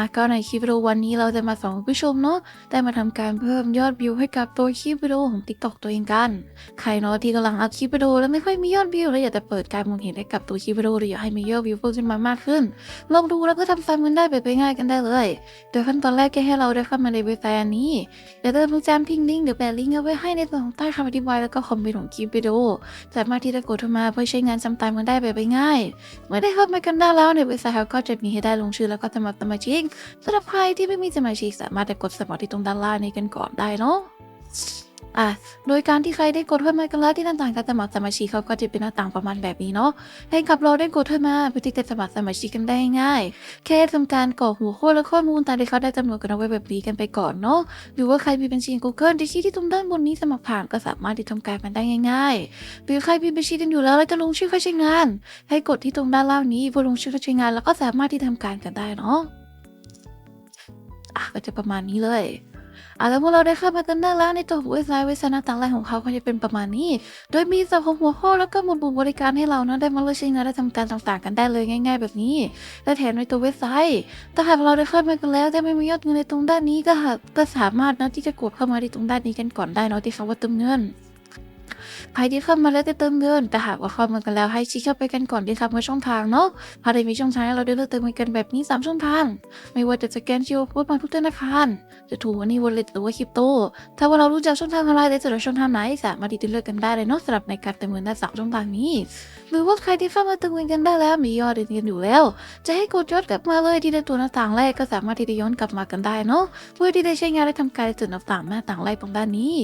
อะก็ในคลิปวิดีโอวันนี้เราจะมาสอนผู้ชมเนาะได้มาทำการเพิ่มยอดวิวให้กับตัวคลิปวิดีโอของ TikTok ตัวเองกัน ใครเนาะที่กำลังอัดคลิปวิดีโอแล้วไม่ค่อยมียอดวิวแล้วอยากจะเปิดการมองเห็นให้กับตัวคลิปวิดีโอหรืออยากให้มียอดวิวเพิ่มขึ้นมามากขึ้น ลองดูแล้วก็ทำตามกันได้แบบง่ายกันได้เลย โดยขั้นตอนแรกแค่ให้เราได้เข้ามาในเว็บไซต์นี้เดี๋ยวเติมรูปจานพิงลิงก์หรือแปะลิงก์เอาไว้ให้ในส่วนของใต้คำอธิบายแล้วก็คอมเมนต์ของคลิปวิดีโอสามารถที่จะกดเข้ามาเพื่อใช้งานจำตามกันได้แบบง่าย เมื่อได้เข้ามากันได้แล้วในเว็บไซต์เขาก็จะมีให้ได้ลงชื่อแล้วก็สมัครสมาชิกสำหรับใครที่ไม่มีสมาชิกสามารถจะกดสมัครที่ตรงด้านล่างนี้กันก่อนได้เนาะอะโดยการที่ใครได้กดเข้ามากันแล้วที่หน้าต่างการสมัครสมาชิกเขาก็จะเป็นหน้าต่างประมาณแบบนี้เนาะให้กับเราได้กดเข้ามาเพื่อที่จะสมัครสมาชิกกันได้ง่าย แค่ทำการกรอกหัวข้อและข้อมูลตามที่เขาได้จำนวนกันเอาไว้แบบนี้กันไปก่อนเนาะหรือว่าใครมีบัญชี Google ที่ชี้ที่ตรงด้านบนนี้สมัครผ่านก็สามารถที่ทำการมันได้ง่ายๆหรือใครมีบัญชีกันอยู่แล้วแล้วจะลงชื่อเข้าใช้งาน ให้กดที่ตรงด้านล่างนี้เพื่อลงชื่อเข้าใช้งาน แล้วก็สามารถที่ทำการกันได้เนาะ ก็จะประมาณนี้เลยอะแล้วเมื่อเราได้เข้ามากันได้แล้วในตัวเว็บไซต์เว็บไซต์หน้าต่างๆของเขาก็จะเป็นประมาณนี้ โดยมีสับหัวข้อแล้วก็หมวดหมู่บริการให้เรานะได้มาเลือกใช้งานและทำการต่างๆ กันได้เลยง่าย ๆ แบบนี้ และแถมในตัวเว็บไซต์ถ้าหากเราได้เข้ามากันแล้วแต่ไม่มียอดเงินในตรงด้านนี้ก็ก็สามารถนะที่จะกดเข้ามาในตรงด้านนี้กันก่อนได้เนาะที่เขาว่าเติมเงิน ใครที่เข้ามาแล้วจะเติมเงินแต่หากว่าเข้ามากันแล้วให้ชี้เข้าไปกันก่อนที่คำว่าช่องทางเนาะภายในมีช่องทางให้เราได้เลือกเติมเงินกันแบบนี้ 3 ช่องทาง ไม่ว่าจะสแกนชิวพูดมาทุกธนาคาร จะถูกวันนี้วอลเล็ตหรือว่าคริปโต ถ้าว่าเรารู้จักช่องทางอะไรแต่จะเลือช่องทางไหนสามารถที่จะเลือกกันได้เลยเนาะสำหรับในการเติมเงินได้สามช่องทางนี้ หรือว่าใครที่เข้ามาเติมเงินกันได้แล้วมียอดเงินอยู่แล้ว จะให้กดยอดกลับมาเลยที่ในตัวหน้าต่างแรกก็สามารถที่จะย้อนกลับมากันได้เนาะเพื่อที่จะใช้งานและทำการจุดหน้าต่างหน้าต่างแรกตรงด้านนี้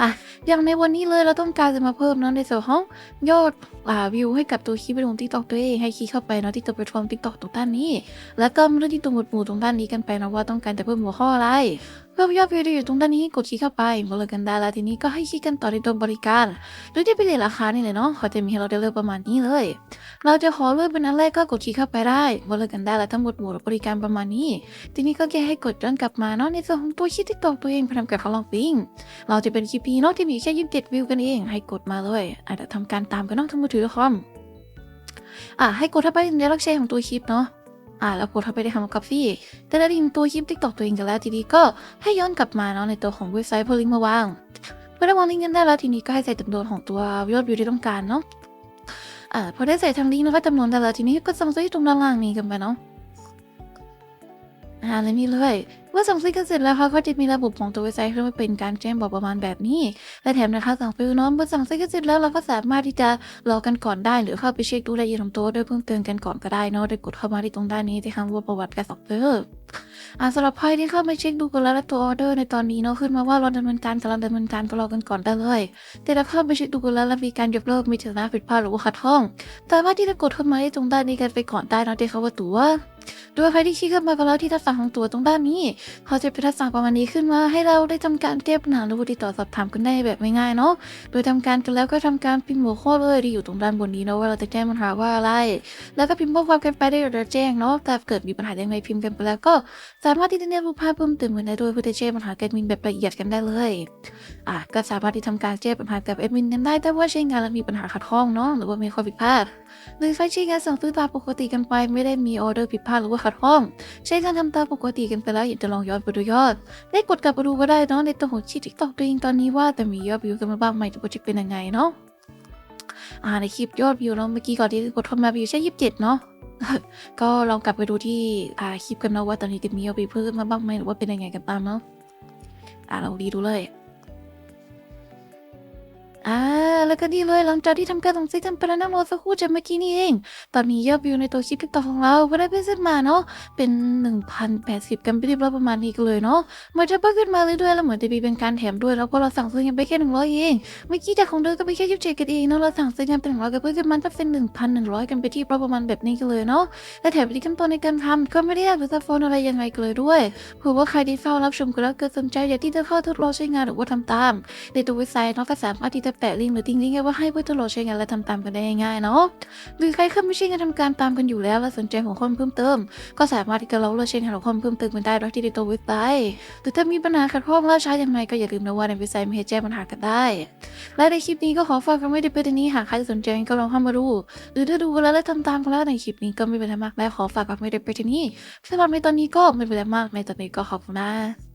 อะอย่างในวันนี้เลยเราต้องการจะมาเพิ่มเนาะในส่วนของยอดอ่าวิวให้กับตัวคลิปวิดีโอทิกตอกตัวเองให้คลิกเข้าไปเนาะที่ตัวแพลตฟอร์มทิกตอกตรงด้านนี้ แล้วก็เรื่องที่ตรงหมวดหมู่ตรงด้านนี้กันไปนะว่าต้องการจะเพิ่มหัวข้ออะไร เพิ่มยอดวิวที่อยู่ตรงด้านนี้กดคลิกเข้าไปมาเลือกกันได้แล้วทีนี้ก็ให้คลิกกันต่อในตัวบริการ โดยที่ไปเลยราคานี่เลยเนาะเขาจะมีให้เราได้เลือกประมาณนี้เลย เราจะขอเลือกเป็นอันแรกก็กดคลิกเข้าไปได้มาเลือกกันได้แล้วทั้งหมดหมู่บริการประมาณนี้ ทีนี้ก็แค่ให้กดย้อนกลับมาเนาะในส่วนของตัวคลิปที่ตอกตัวเองพยายามกับเขาลองปิ้งเราจะเป็นคลิปพีเนาะที่มีแค่ยี่สิบเจ็ดวิวกันเอง ให้กดมาเลย อาจจะทำการตามกันเนาะทั้งมือถือคอมอะให้กดเข้าไปในรักแชร์ของตัวคลิปเนาะ อ่าแล้วกดเข้าไปได้คำว่า copy แต่ได้ลิงก์ตัวคลิป TikTok ตัวเองกันแล้วทีนี้ก็ให้ย้อนกลับมาเนาะในตัวของเว็บไซต์เพื่อลิงก์มาวางเมื่อได้วางลิงก์กันได้แล้วทีนี้ก็ให้ใส่จำนวนของตัวยอดวิวที่ต้องการเนาะอ่าพอได้ใส่ทางลิงก์แล้วก็จำนวนได้แล้วทีนี้ก็สั่งซื้อตรงด้านล่างนี้กันไปเนาะอ่าเลยนี่เลย มื่อสั่งซื้อกันเสร็จแล้วเขาก็จะมีระบบของตัวเว็บไซต์ที่เป็นการแจ้งบอกประมาณแบบนี้ และแถมนะคะสั่งฟิลน้องเมื่อสั่งซื้อกันเสร็จแล้วเราก็สามารถที่จะรอกันก่อนได้ หรือเข้าไปเช็คดูรายละเอียดของตัวโดยเพิ่มเติมกันก่อนก็ได้เนาะโดยกดเข้ามาที่ตรงด้านนี้ที่คำว่าประวัติการสั่งซื้อ อ่าสำหรับใครที่เข้ามาเช็คดูกันแล้วและตัวออเดอร์ในตอนนี้เนาะขึ้นมาว่ารอดำเนินการกำลังดำเนินการก็รอกันก่อนได้เลย แต่ถ้าเข้าไปเช็คดูกันแล้วแล้วมีการยกเลิกมีถึงนะผิดพลาดหรือว่าขัดข้องสามารถที่จะกดเข้ามาที่ตรงด้านนี้กันไปก่อนได้เนาะที่เขาว่าตัวโดยใครที่คลิกเข้ามากันแล้วที่ทักษะของตัวตรงด้านนี้เขาจะเป็นทักษะประมาณนี้ขึ้นมา ให้เราได้ทำการแก้ปัญหาหรือว่าติดต่อสอบถามกันได้แบบง่ายๆเนาะ โดยทำการกันแล้วก็ทำการพิมพ์หัวข้อเลยที่อยู่ตรงด้านบนนี้เนาะว่าเราจะแจ้งปัญหาว่าอะไร แล้วก็พิมพ์ข้อความกันไปได้เดี๋ยวเราแจ้งเนาะแต่เกิดมีปัญหายังไงพิมพ์กันไปแล้วก็สามารถที่จะเรียนรู้ภาพเพิ่มเติมกันได้ด้วยเพื่อจะแจ้งปัญหาแอมินแบบละเอียดกันได้เลยอะก็สามารถที่ทำการแจ้งปัญหากับแอดมินกันได้แต่ว่าใช้งานแล้วมีปัญหาขัดข้องเนาะหรือว่ามีข้อผิดพลาดหรือไฟใช้งานสั่งซื้อตามปกติกันไปไม่ได้มีออเดอร์ผิดพลาดหรือว่าขัดข้อง ใช้การทำตามปกติกันไปแล้วอยากจะลองย้อนไปดูยอด ได้กดกลับไปดูก็ได้เนาะในตัวของชีทิกตอกตัวเองตอนนี้ว่าแต่มียอดวิวกันมาบ้างไหมหรือว่าจะเป็นยังไงเนาะอ่าในคลิปยอดวิวเนาะเมื่อกี้ก่อนที่กดเข้ามาวิวแค่ยี่สิบเจ็ดเนาะ ก็ลองกลับไปดูที่อ่าคลิปกันนะว่าตอนนี้จะมีเอาไปเพิ่มมาบ้างไหมหรือว่าเป็นยังไงกันบ้างเนาะอ่าเราดีดูเลยอ่า แล้วก็นี่เลยหลังจากที่ทำการส่งซิกกันไปแล้วนะโมสักครู่จากเมื่อกี้นี่เอง ตอนนี้ยอดวิวในตัวคลิปติ๊กต็อกของเราก็ได้เพิ่มขึ้นมาเนาะเป็น 1,080 กันไปเรียบร้อยประมาณนี้กันเลยเนาะเหมันจะเพิ่มขึ้นมาเรื่อยๆแล้วเหมือนจะมีเป็นการแถมด้วยแล้วเพราะเราสั่งซื้อกันไปแค่100เองเมื่อกี้จากของเดิมก็ไปแค่ยี่สิบเจ็ดกันเองเนาะเราสั่งซื้อกันเป็น100ก็เพิ่มขึ้นมาถ้าเป็น 1,100 กันไปที่ประมาณแบบนี้กันเลยเนาะและแถมที่ขั้นตอนในการทำก็ไม่ได้ยากหรือซับซ้อนอะไรยังไงกันเลยด้วยเผื่อว่าใครที่เฝ้ารับชมกันแล้วเกิดสนใจอยากที่จะเข้าทดลองใช้งานหรือว่าทำตามในตัวเว็บไซต์เนาะก็สามารถที่จะแตะลิงก์หรือทิ้งลิงก์ไว้ว่าให้เพื่อทดลองใช้งานและทำตามกันได้ง่ายๆเนาะหรือใครเคยไม่ใช่งานทำการตามกันอยู่แล้วและสนใจของคนเพิ่มเติม ก็สามารถที่จะเราเลือกใช้งานของคนเพิ่มเติมกันได้โดยที่ในตัวเว็บไซต์หรือถ้ามีปัญหาขัดข้องล่าช้าอย่างไรก็อย่าลืมนะว่าในเว็บไซต์มีให้แจ้งปัญหากันได้ และในคลิปนี้ก็ขอฝากกันไว้ในประเด็นนี้หากใครสนใจก็ลองเข้ามาดู หรือถ้าดูแล้วและทำตามกันแล้วในคลิปนี้ก็ไม่เป็นไรมากและขอฝากกันไว้ในประเด็นนี้สำหรับในตอนนี้ก็ไม่เป็นไรมากในตอนนี้ก็ขอบคุณนะ